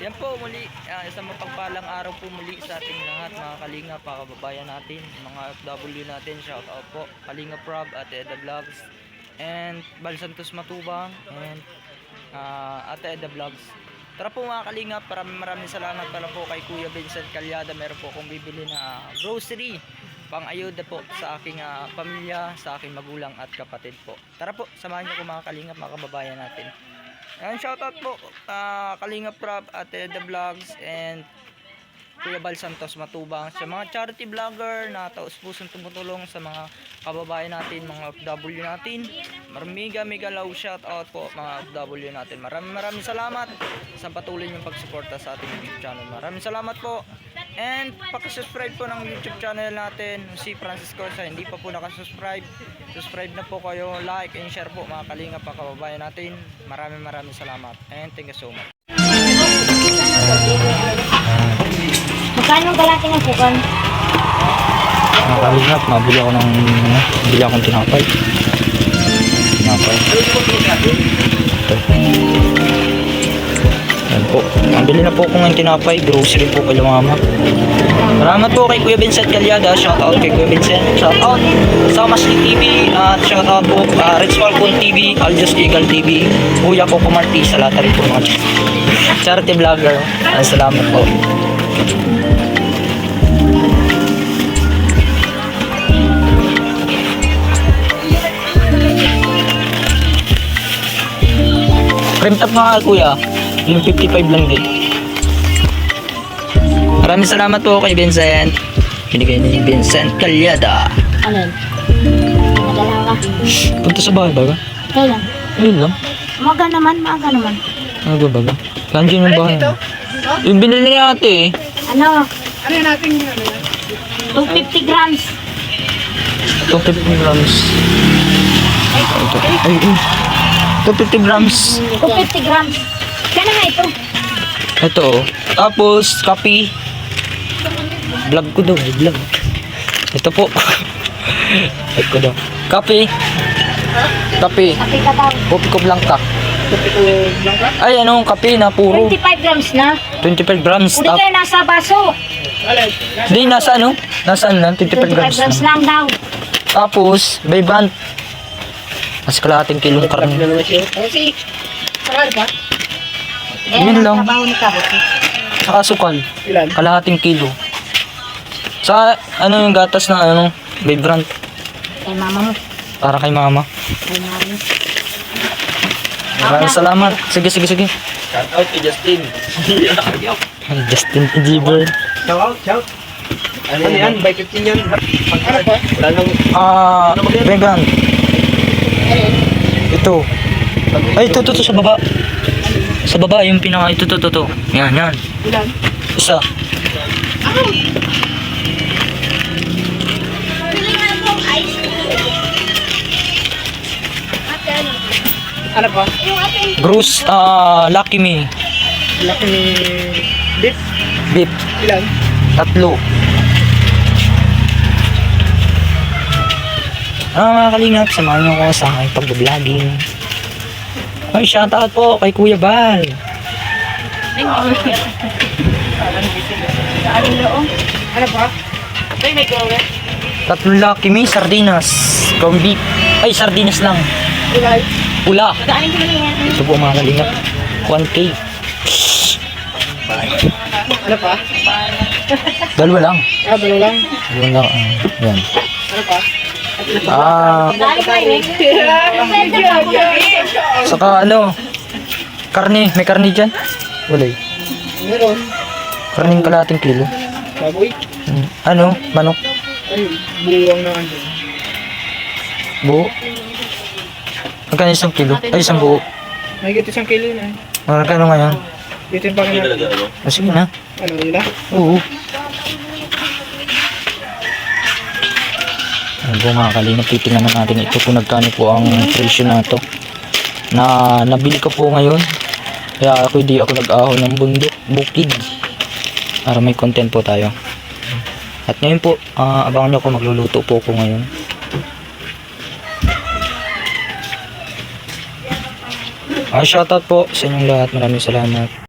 Yan po muli, ah, isang mapagpalang araw po muli sa ating lahat mga kalinga, pa kababayan natin, mga FW natin, shout out po, Kalinga Prob at Eda Vlogs, and Bal Santos Matubang, and ah, Ate Eda Vlogs. Tara po mga kalinga, maraming maraming salamat pala po kay Kuya Vincent Calyada, meron po akong bibili na grocery, pang ayuda po sa aking ah, pamilya, sa aking magulang at kapatid po. Tara po, samahan niyo po mga kalinga, mga kababayan natin. Ayan, shoutout po uh, Kalinga Prab at The Vlogs and Kuya Bal Santos Matubang sa mga charity vlogger na taos pusong tumutulong sa mga kababayan natin, mga FW natin. Maramiga mega low shoutout po mga FW natin. Maraming maraming salamat sa patuloy niyong pagsuporta sa ating YouTube channel. Maraming salamat po. And pakisubscribe po ng YouTube channel natin, si Francisco sa hindi pa po nakasubscribe. Subscribe na po kayo, like and share po mga kalinga pa kababayan natin. Maraming maraming salamat. And thank you so much. Magkano kalaki ng kukan? Mga kalingap, mabili ako ng ano, bili akong tinapay. Tinapay. Ito. Po. Mabili na po ako ng tinapay. Grocery po kay mama. Salamat po kay Kuya Vincent Calyada. Shout out kay Kuya Vincent. Shout out sa Masli TV. At shout out po uh, Rich Falcon TV, Aljos Eagle TV, Kuya Coco Marti. Sa lahat rin po mga charity vlogger. Ay, salamat po. Print up nga kuya. Yung 55 lang din. Maraming salamat po kay Vincent. Binigay ni Vincent Calyada. Ano yun? Ka. Punta sa bahay baga? Kailan? Ayun lang. Umaga naman, maaga naman. Ano ba baga? Nandiyan yung bahay. Yung binili ni ate eh. Ano? Ano natin 250 grams. 250 grams. Ito. Ay, ay. 250 grams. 250 grams. Kaya nga ito. Ito. oh. Tapos, kape. Vlog ko daw, vlog. Ito po. Vlog ko daw. Kape. Kape. Kapi ka daw. Kopi ko blanca. Ay, ano, kape na puro. 25 grams na. 25 grams. Uli Tap, kayo nasa baso. di, nasa ano? Nasa ano lang? 25 25 grams. grams na. lang daw. Tapos, may band. Mas kalahating kilong karne. Kasi, saral ka? Yun lang. Trabaho ni Kabot. Saka sukal. Kalahating kilo. Sa ano yung gatas na ano, vibrant. Kay mama mo. Para kay mama. Kay mama. Maraming salamat. Sige, sige, sige. Shout out kay Justin. Justin Ejiber. Shout out, shout. Ano yan? By 15 yan. Ano pa? Wala nang... Ah, vibrant. Ito. Ay, ito, ito, ito, sa baba. Sa baba, yung pinaka, ito, ito, ito, ito. Yan, yan. Ilan? Isa. Ano pa? Bruce, ah, Lucky Me. Laki ni... Beef? Beef. Ilan? Tatlo. Ah, mga kalingap, samahan niyo ko sa aking pag-vlogging. Ay, shoutout po kay Kuya Bal. Ano pa? Ay, may gawa. Tatlong Lucky Me, sardinas. Beef. Ay, sardinas lang. Ilan? Pula. Daanin ko na yan. Ito po mga kalingap. 1K. Ano pa? Dalawa lang. Ah, dalawa lang. Dalawa lang. ah, yan. Ano pa? Ah, saka ano, karne. May karne dyan? Wala eh. Meron. Karning kalating kilo. Baboy. Hmm. Ano? Manok? Ay, buwang na ano. Buo? Magkano isang kilo? Ay, isang buo. May gito isang kilo na. Magkano ngayon? Dito yung pangin natin. Ah, sige na. Ano nila? Oo. Ano po mga kalingap, titingnan na natin ito kung nagkano po ang presyo na ito. Na nabili ko po ngayon. Kaya ako hindi ako nag-ahon ng bundok, bukid. Para may content po tayo. At ngayon po, ah, abangan nyo ako magluluto po ako ngayon. Ah, shoutout po sa inyong lahat. Maraming salamat.